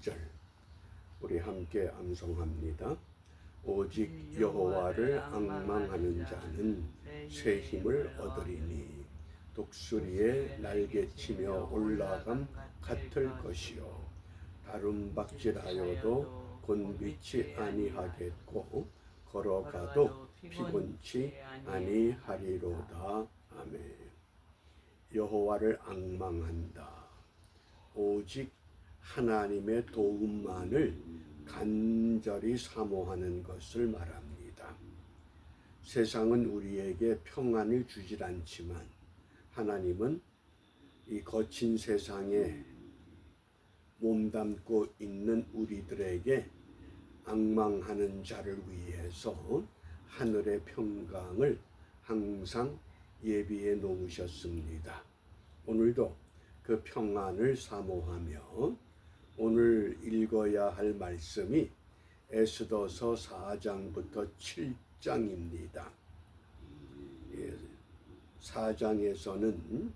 6절. 우리 함께 암송합니다. 오직 여호와를 악망하는 자는 새 힘을 얻으리니 독수리에 날개치며 올라감 같을 것이요. 다름박질하여도 곤비치 아니하겠고 걸어가도 피곤치 아니하리로다. 아멘. 여호와를 악망한다. 오직 하나님의 도움만을 간절히 사모하는 것을 말합니다. 세상은 우리에게 평안을 주질 않지만 하나님은 이 거친 세상에 몸담고 있는 우리들에게 악망하는 자를 위해서 하늘의 평강을 항상 예비해 놓으셨습니다. 오늘도 그 평안을 사모하며 오늘 읽어야 할 말씀이 에스더서 4장부터 7장입니다. 4장에서는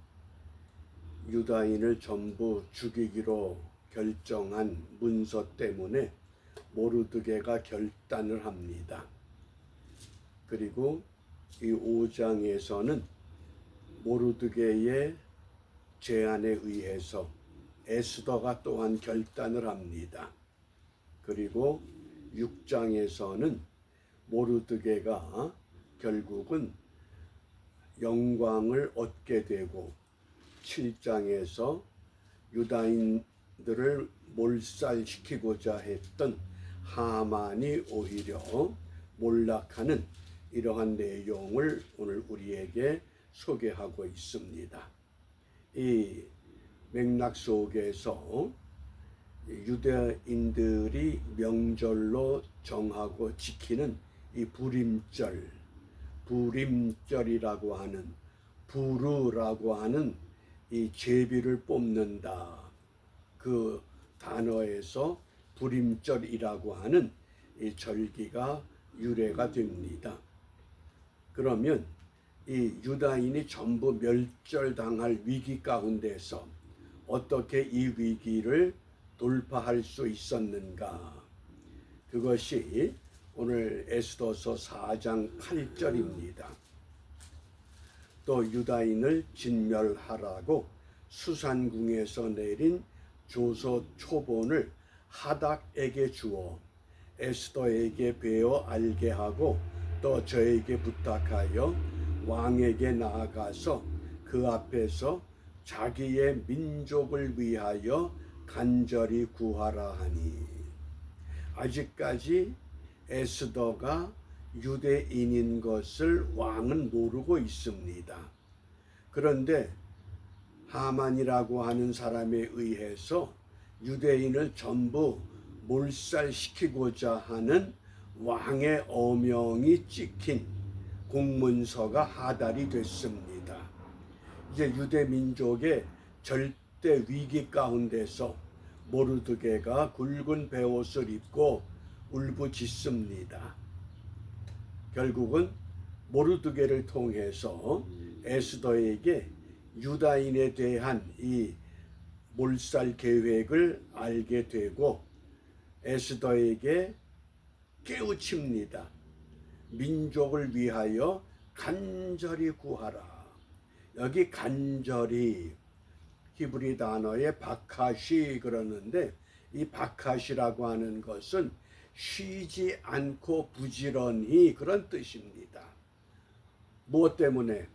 유다인을 전부 죽이기로 결정한 문서 때문에 모르드게가 결단을 합니다. 그리고 이 5장에서는 모르드게의 제안에 의해서 에스더가 또한 결단을 합니다. 그리고 6장에서는 모르드게가 결국은 영광을 얻게 되고 7장에서 유다인들을 몰살시키고자 했던 하만이 오히려 몰락하는 이러한 내용을 오늘 우리에게 소개하고 있습니다. 이 맥락 속에서 유대인들이 명절로 정하고 지키는 이 불임절, 불임절이라고 하는 부르라고 하는 이 제비를 뽑는다. 그 단어에서 불임절이라고 하는 이 절기가 유래가 됩니다. 그러면 이 유다인이 전부 멸절당할 위기 가운데서 어떻게 이 위기를 돌파할 수 있었는가? 그것이 오늘 에스더서 4장 8절입니다. 또 유다인을 진멸하라고 수산궁에서 내린 조서 초본을 하닥에게 주어 에스더에게 베어 알게 하고 또 저에게 부탁하여 왕에게 나아가서 그 앞에서 자기의 민족을 위하여 간절히 구하라 하니 아직까지 에스더가 유대인인 것을 왕은 모르고 있습니다. 그런데 하만이라고 하는 사람에 의해서 유대인을 전부 몰살시키고자 하는 왕의 어명이 찍힌 공문서가 하달이 됐습니다. 이제 유대 민족의 절대 위기 가운데서 모르드게가 굵은 베옷을 입고 울부짖습니다. 결국은 모르드게를 통해서 에스더에게 유다인에 대한 이 몰살 계획을 알게 되고 에스더에게 깨우칩니다. 민족을 위하여 간절히 구하라. 여기 간절히 히브리 단어에 바카시 그러는데 이 바카시라고 하는 것은 쉬지 않고 부지런히 그런 뜻입니다. 무엇 때문에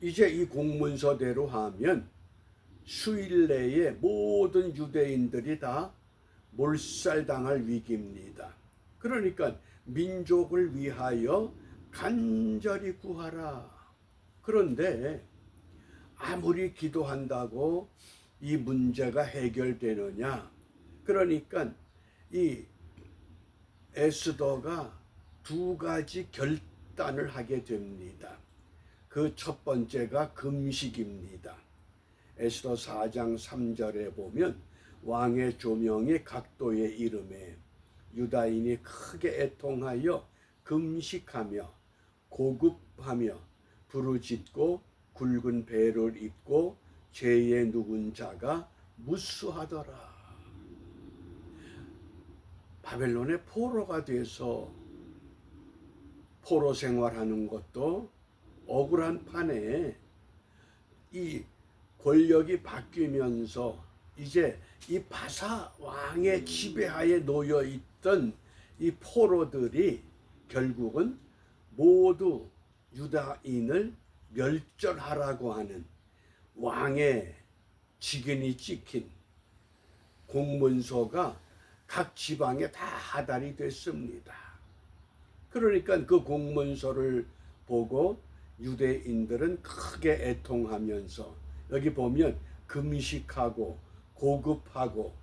이제 이 공문서대로 하면 수일 내에 모든 유대인들이 다 몰살당할 위기입니다. 그러니까 민족을 위하여 간절히 구하라. 그런데 아무리 기도한다고 이 문제가 해결되느냐? 그러니까 이 에스더가 두 가지 결단을 하게 됩니다. 그 첫 번째가 금식입니다. 에스더 4장 3절에 보면 왕의 조명이 각도의 이름에 유다인이 크게 애통하여 금식하며 고급하며 부르짖고 굵은 배를 입고 죄에 누군 자가 무수하더라. 바벨론의 포로가 돼서 포로 생활하는 것도 억울한 판에 이 권력이 바뀌면서 이제 이 바사 왕의 지배하에 놓여 있던 이 포로들이 결국은 모두 유다인을 멸절하라고 하는 왕의 직인이 찍힌 공문서가 각 지방에 다 하달이 됐습니다. 그러니까 그 공문서를 보고 유대인들은 크게 애통하면서 여기 보면 금식하고 고급하고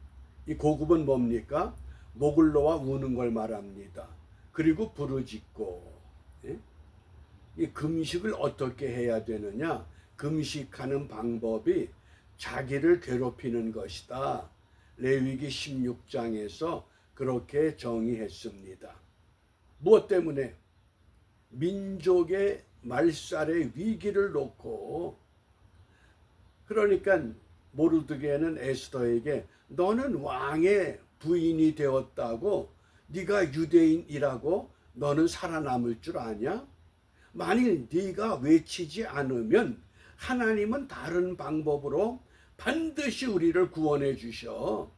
이 고급은 뭡니까? 목을 놓아 우는 걸 말합니다. 그리고 부르짖고 예? 이 금식을 어떻게 해야 되느냐? 금식하는 방법이 자기를 괴롭히는 것이다. 레위기 16장에서 그렇게 정의했습니다. 무엇 때문에 민족의 말살의 위기를 놓고 그러니까 모르드게는 에스더에게 너는 왕의 부인이 되었다고 네가 유대인이라고 너는 살아남을 줄 아냐? 만일 네가 외치지 않으면 하나님은 다른 방법으로 반드시 우리를 구원해 주셔.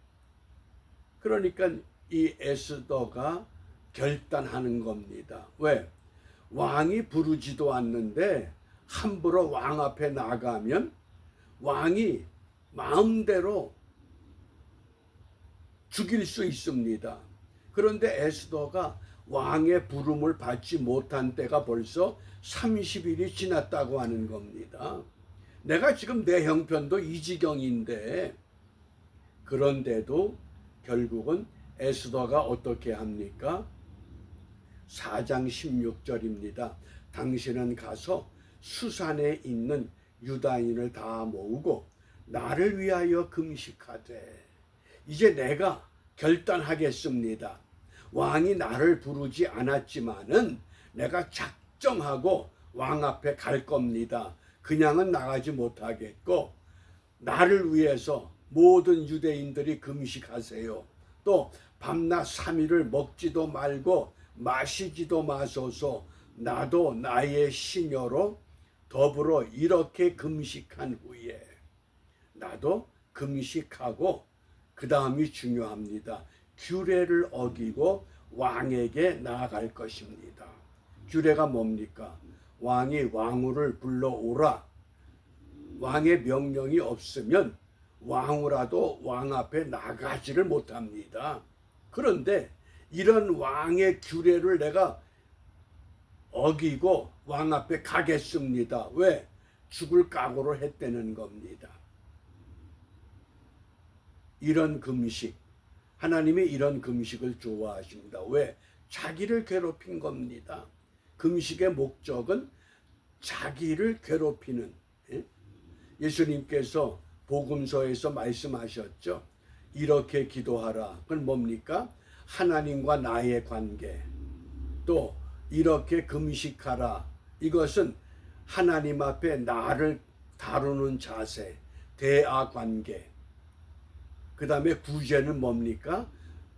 그러니까 이 에스더가 결단하는 겁니다. 왜? 왕이 부르지도 않는데 함부로 왕 앞에 나가면 왕이 마음대로 죽일 수 있습니다. 그런데 에스더가 왕의 부름을 받지 못한 때가 벌써 30일이 지났다고 하는 겁니다. 내가 지금 내 형편도 이 지경인데 그런데도 결국은 에스더가 어떻게 합니까? 4장 16절입니다. 당신은 가서 수산에 있는 유다인을 다 모으고 나를 위하여 금식하되 이제 내가 결단하겠습니다. 왕이 나를 부르지 않았지만은 내가 작정하고 왕 앞에 갈 겁니다. 그냥은 나가지 못하겠고 나를 위해서 모든 유대인들이 금식하세요. 또 밤낮 3일을 먹지도 말고 마시지도 마소서 나도 나의 시녀로 더불어 이렇게 금식한 후에 나도 금식하고 그 다음이 중요합니다. 규례를 어기고 왕에게 나아갈 것입니다. 규례가 뭡니까? 왕이 왕후를 불러오라. 왕의 명령이 없으면 왕후라도 왕 앞에 나가지를 못합니다. 그런데 이런 왕의 규례를 내가 어기고 왕 앞에 가겠습니다. 왜? 죽을 각오를 했다는 겁니다. 이런 금식, 하나님이 이런 금식을 좋아하십니다. 왜? 자기를 괴롭힌 겁니다. 금식의 목적은 자기를 괴롭히는 예? 예수님께서 복음서에서 말씀하셨죠. 이렇게 기도하라. 그건 뭡니까? 하나님과 나의 관계. 또 이렇게 금식하라. 이것은 하나님 앞에 나를 다루는 자세, 대화 관계. 그 다음에 구제는 뭡니까?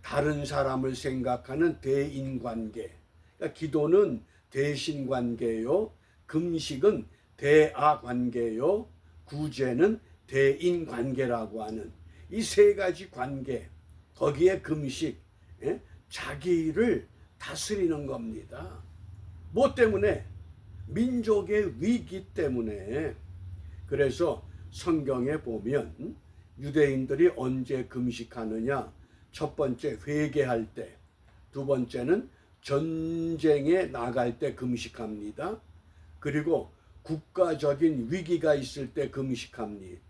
다른 사람을 생각하는 대인 관계. 그러니까 기도는 대신 관계요. 금식은 대아 관계요. 구제는 대인 관계라고 하는 이 세 가지 관계. 거기에 금식, 예? 자기를 다스리는 겁니다. 뭐 때문에? 민족의 위기 때문에. 그래서 성경에 보면 유대인들이 언제 금식하느냐? 첫 번째 회개할 때, 두 번째는 전쟁에 나갈 때 금식합니다. 그리고 국가적인 위기가 있을 때 금식합니다.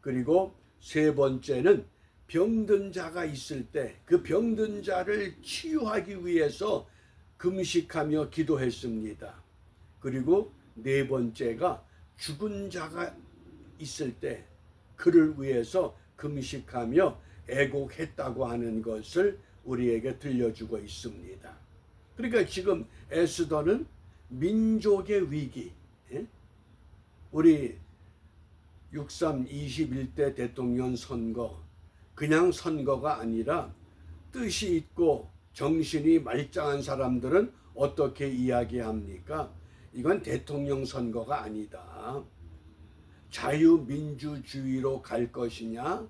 그리고 세 번째는 병든 자가 있을 때 그 병든 자를 치유하기 위해서 금식하며 기도했습니다. 그리고 네 번째가 죽은 자가 있을 때 그를 위해서 금식하며 애곡했다고 하는 것을 우리에게 들려주고 있습니다. 그러니까 지금 에스더는 민족의 위기, 예? 우리 63 21대 대통령 선거 그냥 선거가 아니라 뜻이 있고 정신이 말짱한 사람들은 어떻게 이야기합니까? 이건 대통령 선거가 아니다. 자유민주주의로 갈 것이냐?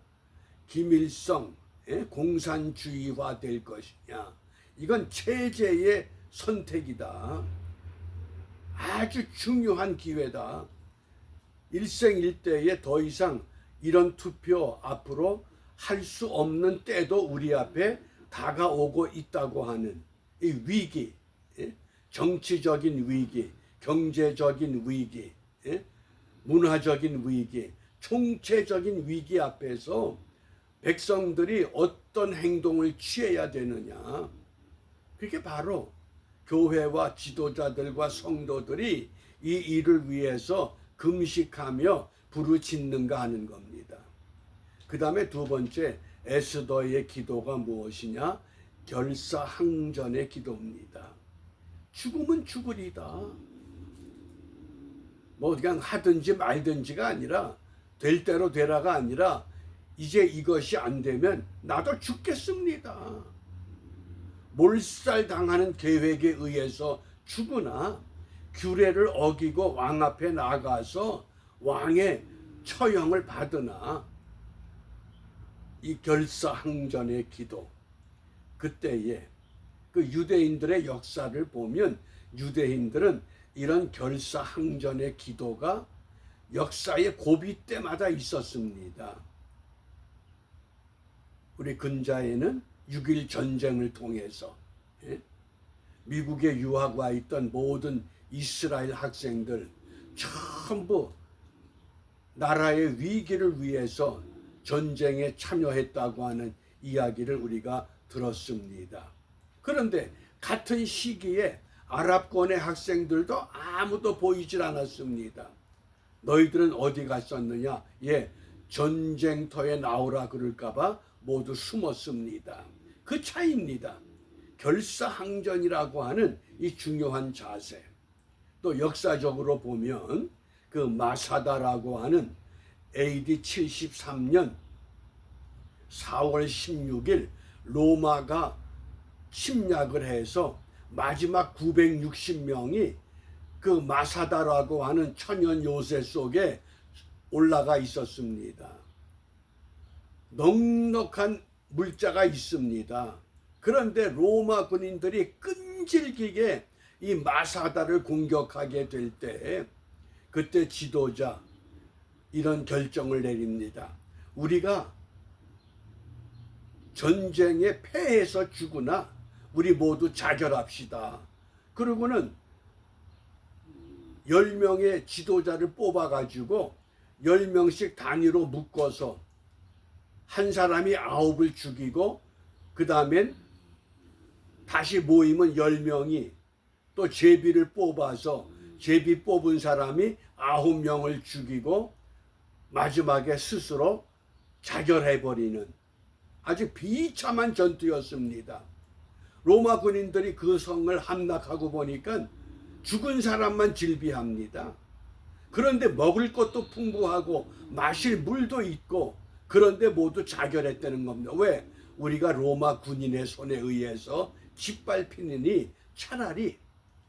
김일성 예? 공산주의화 될 것이냐? 이건 체제의 선택이다. 아주 중요한 기회다. 일생일대에 더 이상 이런 투표 앞으로 할 수 없는 때도 우리 앞에 다가오고 있다고 하는 이 위기, 예? 정치적인 위기, 경제적인 위기, 예? 문화적인 위기, 총체적인 위기 앞에서 백성들이 어떤 행동을 취해야 되느냐. 그게 바로 교회와 지도자들과 성도들이 이 일을 위해서 금식하며 부르짖는가 하는 겁니다. 그 다음에 두 번째 에스더의 기도가 무엇이냐? 결사항전의 기도입니다. 죽음은 죽으리다. 뭐 그냥 하든지 말든지가 아니라 될 대로 되라가 아니라 이제 이것이 안 되면 나도 죽겠습니다. 몰살 당하는 계획에 의해서 죽으나 규례를 어기고 왕 앞에 나가서 왕의 처형을 받으나 이 결사항전의 기도 그때에 그 유대인들의 역사를 보면 유대인들은 이런 결사항전의 기도가 역사의 고비 때마다 있었습니다. 우리 근자에는 6일 전쟁을 통해서 예? 미국에 유학 와 있던 모든 이스라엘 학생들 전부 나라의 위기를 위해서 전쟁에 참여했다고 하는 이야기를 우리가 들었습니다. 그런데 같은 시기에 아랍권의 학생들도 아무도 보이질 않았습니다. 너희들은 어디 갔었느냐? 예, 전쟁터에 나오라 그럴까봐 모두 숨었습니다. 그 차이입니다. 결사항전이라고 하는 이 중요한 자세. 또 역사적으로 보면 그 마사다라고 하는 AD 73년 4월 16일 로마가 침략을 해서 마지막 960명이 그 마사다라고 하는 천연 요새 속에 올라가 있었습니다. 넉넉한 물자가 있습니다. 그런데 로마 군인들이 끈질기게 이 마사다를 공격하게 될 때 그때 지도자 이런 결정을 내립니다. 우리가 전쟁에 패해서 죽으나 우리 모두 자결합시다. 그러고는 10명의 지도자를 뽑아가지고 10명씩 단위로 묶어서 한 사람이 아홉을 죽이고 그 다음엔 다시 모이면 10명이 또 제비를 뽑아서 제비 뽑은 사람이 아홉 명을 죽이고 마지막에 스스로 자결해버리는 아주 비참한 전투였습니다. 로마 군인들이 그 성을 함락하고 보니까 죽은 사람만 질비합니다. 그런데 먹을 것도 풍부하고 마실 물도 있고 그런데 모두 자결했다는 겁니다. 왜? 우리가 로마 군인의 손에 의해서 짓밟히느니 차라리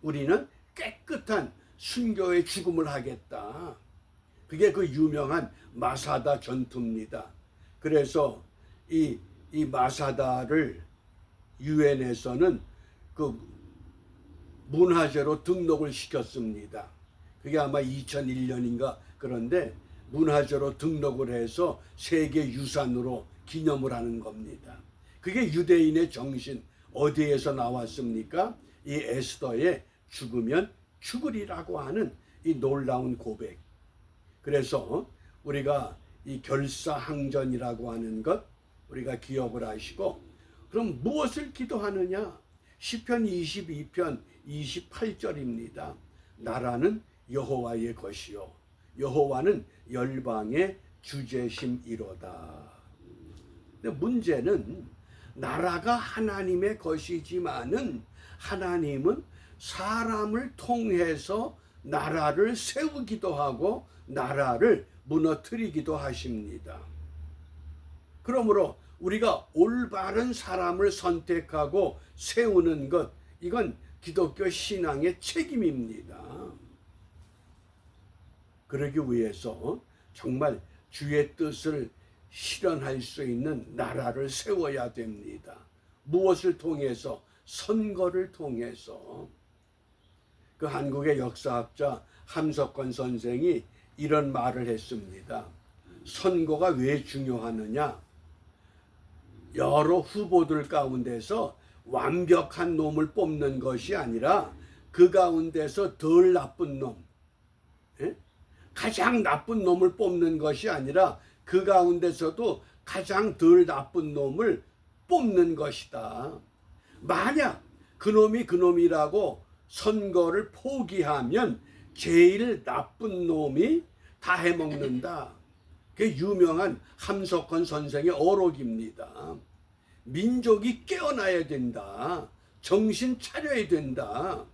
우리는 깨끗한 순교의 죽음을 하겠다. 그게 그 유명한 마사다 전투입니다. 그래서 이, 이 마사다를 유엔에서는 그 문화재로 등록을 시켰습니다. 그게 아마 2001년인가 그런데 문화재로 등록을 해서 세계 유산으로 기념을 하는 겁니다. 그게 유대인의 정신 어디에서 나왔습니까? 이 에스더의 죽으면 죽으리라고 하는 이 놀라운 고백. 그래서 우리가 이 결사항전이라고 하는 것 우리가 기억을 하시고 그럼 무엇을 기도하느냐? 시편 22편 28절입니다. 나라는 여호와의 것이요 여호와는 열방의 주제심이로다. 근데 문제는 나라가 하나님의 것이지만은 하나님은 사람을 통해서 나라를 세우기도 하고 나라를 무너뜨리기도 하십니다. 그러므로 우리가 올바른 사람을 선택하고 세우는 것 이건 기독교 신앙의 책임입니다. 그러기 위해서 정말 주의 뜻을 실현할 수 있는 나라를 세워야 됩니다. 무엇을 통해서 선거를 통해서 그 한국의 역사학자 함석권 선생이 이런 말을 했습니다. 선거가 왜 중요하느냐? 여러 후보들 가운데서 완벽한 놈을 뽑는 것이 아니라 그 가운데서 덜 나쁜 놈, 예? 가장 나쁜 놈을 뽑는 것이 아니라 그 가운데서도 가장 덜 나쁜 놈을 뽑는 것이다. 만약 그놈이 그놈이라고 선거를 포기하면 제일 나쁜 놈이 다 해먹는다. 그 유명한 함석헌 선생의 어록입니다. 민족이 깨어나야 된다. 정신 차려야 된다.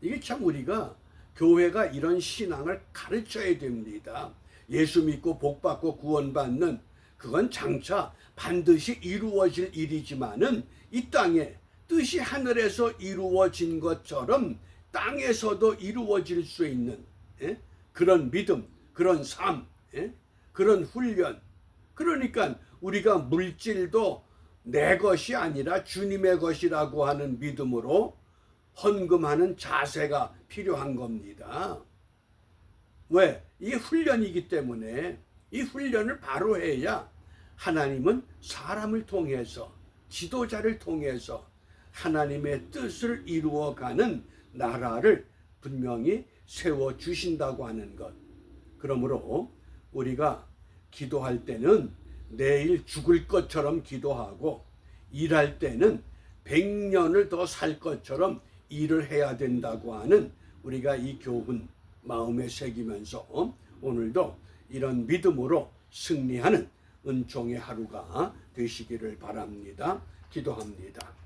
이게 참 우리가 교회가 이런 신앙을 가르쳐야 됩니다. 예수 믿고 복 받고 구원받는 그건 장차 반드시 이루어질 일이지만은 이 땅에 뜻이 하늘에서 이루어진 것처럼 땅에서도 이루어질 수 있는 예? 그런 믿음, 그런 삶, 예? 그런 훈련. 그러니까 우리가 물질도 내 것이 아니라 주님의 것이라고 하는 믿음으로 헌금하는 자세가 필요한 겁니다. 왜? 이게 훈련이기 때문에 이 훈련을 바로 해야 하나님은 사람을 통해서 지도자를 통해서 하나님의 뜻을 이루어가는 나라를 분명히 세워 주신다고 하는 것. 그러므로 우리가 기도할 때는 내일 죽을 것처럼 기도하고 일할 때는 100년을 더 살 것처럼 일을 해야 된다고 하는 우리가 이 교훈 마음에 새기면서 오늘도 이런 믿음으로 승리하는 은총의 하루가 되시기를 바랍니다. 기도합니다.